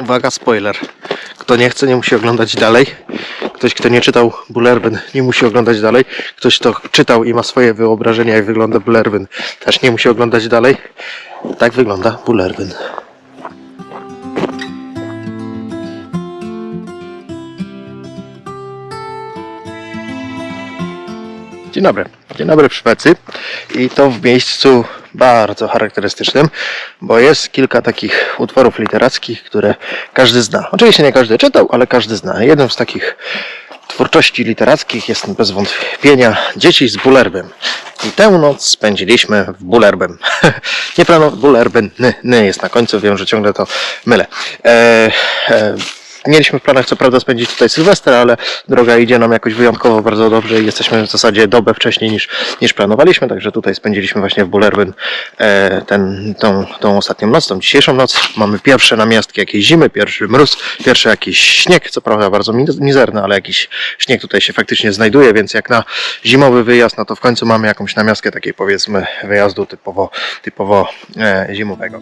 Uwaga, spoiler. Kto nie chce, nie musi oglądać dalej. Ktoś, kto nie czytał Bullerbyn, nie musi oglądać dalej. Ktoś, kto czytał i ma swoje wyobrażenia, jak wygląda Bullerbyn, też nie musi oglądać dalej. Tak wygląda Bullerbyn. Dzień dobry. Dzień dobry w Szwecji i to w miejscu bardzo charakterystycznym, bo jest kilka takich utworów literackich, które każdy zna. Oczywiście nie każdy czytał, ale każdy zna. Jednym z takich twórczości literackich jest bez wątpienia Dzieci z Bullerbym. I tę noc spędziliśmy w Bullerbym. nie plano Bullerbyn, ny, ny jest na końcu, wiem, że ciągle to mylę. E, e, Mieliśmy w planach co prawda spędzić tutaj Sylwester, ale droga idzie nam jakoś wyjątkowo bardzo dobrze i jesteśmy w zasadzie dobę wcześniej niż, niż planowaliśmy, także tutaj spędziliśmy właśnie w Bullerbyn e, ten, tą, tą ostatnią noc, tą dzisiejszą noc. Mamy pierwsze namiastki jakiejś zimy, pierwszy mróz, pierwszy jakiś śnieg, co prawda bardzo mi- mizerny, ale jakiś śnieg tutaj się faktycznie znajduje, więc jak na zimowy wyjazd, no to w końcu mamy jakąś namiastkę takiej powiedzmy wyjazdu typowo, typowo e, zimowego.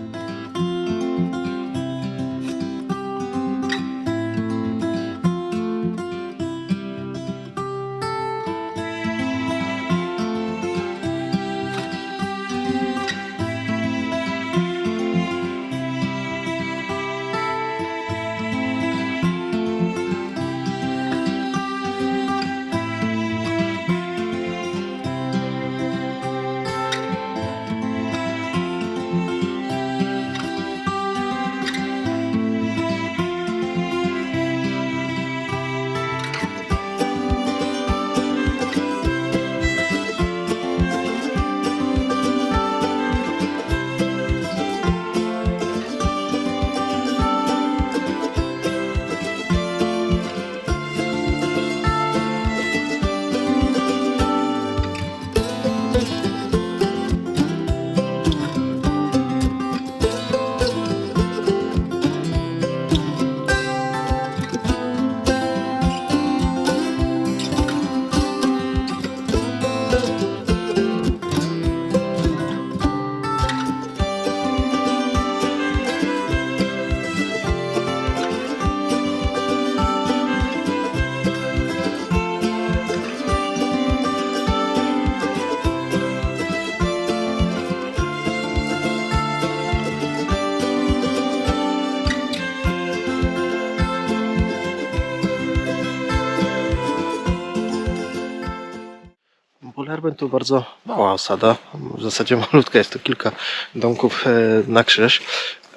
Bullerbyn to bardzo mała osada, w zasadzie malutka, jest to kilka domków e, na krzyż.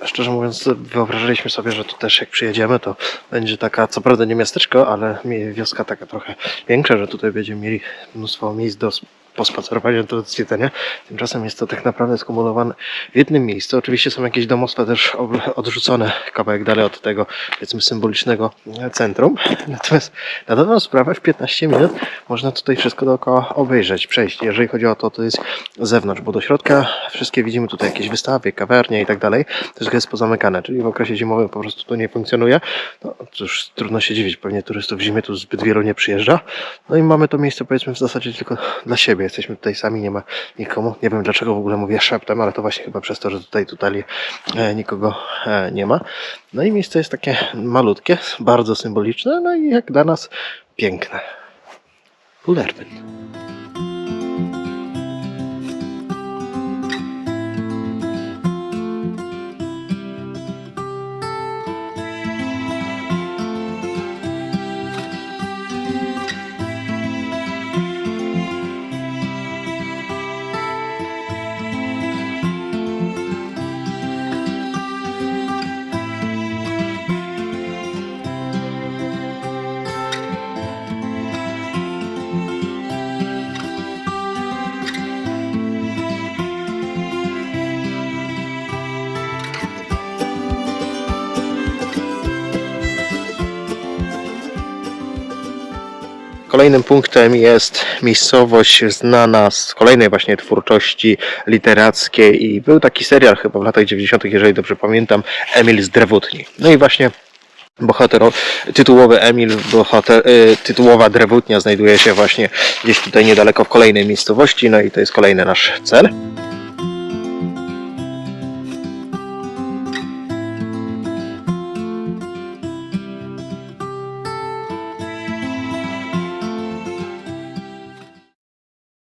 Szczerze mówiąc, wyobrażaliśmy sobie, że tu też jak przyjedziemy, to będzie taka, co prawda nie miasteczko, ale wioska taka trochę większa, że tutaj będziemy mieli mnóstwo miejsc do sp- pospacerowania, do zwiedzenia. Tymczasem jest to tak naprawdę skumulowane w jednym miejscu. Oczywiście są jakieś domostwa też odrzucone kawałek dalej od tego, powiedzmy, symbolicznego centrum. Natomiast na dobrą sprawę w 15 minut można tutaj wszystko dookoła obejrzeć, przejść. Jeżeli chodzi o to, to jest z zewnątrz, bo do środka wszystkie widzimy tutaj jakieś wystawy, kawiarnie i tak dalej. Wszystko jest pozamykane, czyli w okresie zimowym po prostu to nie funkcjonuje. No cóż, trudno się dziwić, pewnie turystów w zimie tu zbyt wielu nie przyjeżdża. No i mamy to miejsce powiedzmy w zasadzie tylko dla siebie. Jesteśmy tutaj sami, nie ma nikomu. Nie wiem dlaczego w ogóle mówię szeptem, ale to właśnie chyba przez to, że tutaj tutaj e, nikogo e, nie ma. No i miejsce jest takie malutkie, bardzo symboliczne, no i jak dla nas piękne. Bullerbyn. Kolejnym punktem jest miejscowość znana z kolejnej właśnie twórczości literackiej i był taki serial chyba w latach 90., jeżeli dobrze pamiętam, Emil z Drewutni. No i właśnie bohater, tytułowy Emil, bohater, y, tytułowa Drewutnia znajduje się właśnie gdzieś tutaj niedaleko w kolejnej miejscowości, no i to jest kolejny nasz cel.